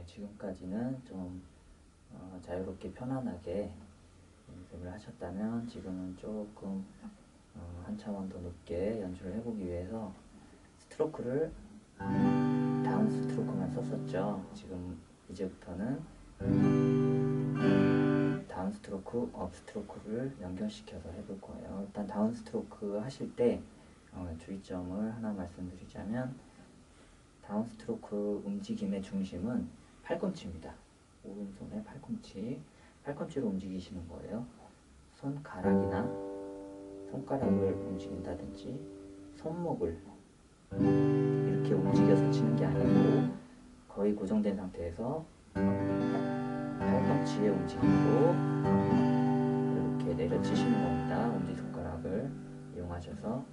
네, 지금까지는 좀 어, 자유롭게 편안하게 연습을 하셨다면 지금은 조금 어, 한 차원 더 높게 연주를 해보기 위해서 스트로크를 다운 스트로크만 썼었죠. 지금 이제부터는 다운 스트로크, 업 스트로크를 연결시켜서 해볼 거예요. 일단 다운 스트로크 하실 때 어, 주의점을 하나 말씀드리자면 다운 스트로크 움직임의 중심은 팔꿈치입니다. 오른손의 팔꿈치, 팔꿈치로 움직이시는 거예요. 손가락이나 손가락을 움직인다든지 손목을 이렇게 움직여서 치는 게 아니고 거의 고정된 상태에서 팔꿈치의 움직임으로 이렇게 내려치시는 겁니다. 엄지손가락을 이용하셔서